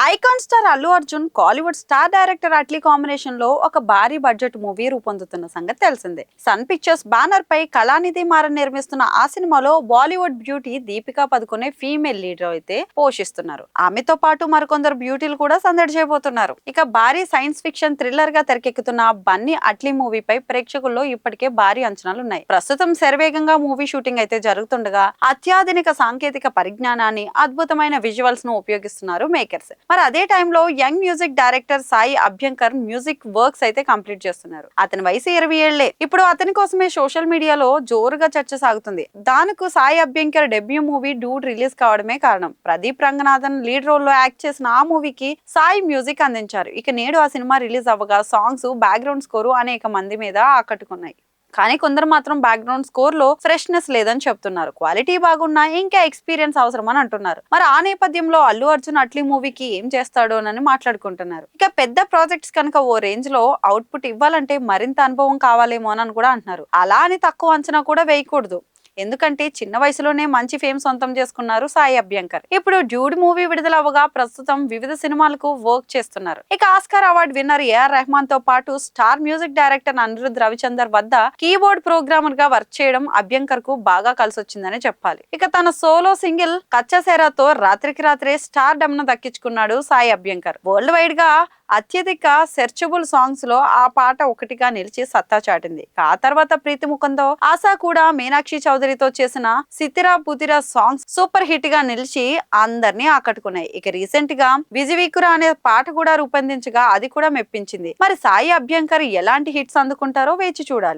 Icon star Allu Arjun Kollywood star director Atlee కాంబినేషన్లో ఒక భారీ బడ్జెట్ మూవీ రూపొందుతున్న సంగతి తెలిసిందే. సన్ పిక్చర్స్ బ్యానర్ పై కళానిధి మారన్ నిర్మిస్తున్న ఆ సినిమాలో Bollywood beauty Deepika Padukone female leader అయితే పోషిస్తున్నారు. ఆమెతో పాటు మరికొందరు బ్యూటీలు కూడా సందడి చేయబోతున్నారు. ఇక భారీ సైన్స్ ఫిక్షన్ థ్రిల్లర్గా తెరకెక్కుతున్న బన్నీ అట్లీ మూవీపై ప్రేక్షకుల్లో ఇప్పటికే భారీ అంచనాలు ఉన్నాయి ప్రస్తుతం శరవేగంగా మూవీ షూటింగ్ అయితే జరుగుతుండగా అత్యాధునిక సాంకేతిక పరిజ్ఞానాన్ని అద్భుతమైన విజువల్స్ను ఉపయోగిస్తున్నారు మేకర్స్. మరి అదే టైంలో young music director Sai Abhyankar music works అయితే కంప్లీట్ చేస్తున్నారు. అతని వయసు ఇరవై ఏళ్ళే ఇప్పుడు అతని కోసమే సోషల్ మీడియాలో జోరుగా చర్చ సాగుతుంది. దానికి Sai Abhyankar debut movie dude release కావడమే కారణం. ప్రదీప్ రంగనాథన్ లీడ్ రోల్లో యాక్ట్ చేసిన ఆ మూవీకి సాయి మ్యూజిక్ అందించారు. ఇక నేడు ఆ సినిమా రిలీజ్ అవ్వగా సాంగ్స్ బ్యాక్గ్రౌండ్ స్కోరు అనేక మంది మీద ఆకట్టుకున్నాయి. కానీ కొందరు మాత్రం బ్యాక్గ్రౌండ్ స్కోర్లో ఫ్రెష్నెస్ లేదని చెప్తున్నారు. క్వాలిటీ బాగున్నా ఇంకా ఎక్స్పీరియన్స్ అవసరం అని అంటున్నారు. మరి ఆ నేపథ్యంలో అల్లు అర్జున్ అట్లీ మూవీకి ఏం చేస్తాడోనని మాట్లాడుకుంటున్నారు. ఇక పెద్ద ప్రాజెక్ట్స్ కనుక ఓ రేంజ్లో అవుట్పుట్ ఇవ్వాలంటే మరింత అనుభవం కావాలేమో అని కూడా అంటున్నారు. అలా అని తక్కువ అంచనా కూడా వేయకూడదు. ఎందుకంటే చిన్న వయసులోనే మంచి ఫేమ్ సొంతం చేసుకున్నారు సాయి అభ్యంకర్. ఇప్పుడు డ్యూడ్ మూవీ విడుదల అవగా ప్రస్తుతం వివిధ సినిమాలకు వర్క్ చేస్తున్నారు. ఇక ఆస్కార్ అవార్డు విన్నర్ ఏఆర్ రెహమాన్తో పాటు star music director Anirudh Ravichander వద్ద కీబోర్డ్ ప్రోగ్రామర్గా వర్క్ చేయడం అభ్యంకర్కు బాగా కలిసి వచ్చిందని చెప్పాలి. ఇక తన సోలో సింగిల్ కచ్చసేరాతో రాత్రికి రాత్రే స్టార్ డమ్ను దక్కించుకున్నాడు సాయి అభ్యంకర్. వరల్డ్ వైడ్గా అత్యధిక సెర్చబుల్ సాంగ్స్లో ఆ పాట ఒకటిగా నిలిచి సత్తా చాటింది. ఆ తర్వాత ప్రీతి ముఖంతో ఆశా కూడా మీనాక్షి చౌదరితో చేసిన సితిరా పుతిరా సాంగ్స్ సూపర్ హిట్గా నిలిచి అందరినీ ఆకట్టుకున్నాయి. ఇక రీసెంట్గా విజివికురా అనే పాట కూడా రూపొందించగా అది కూడా మెప్పించింది. మరి సాయి అభ్యంకర్ ఎలాంటి హిట్స్ అందుకుంటారో వేచి చూడాలి.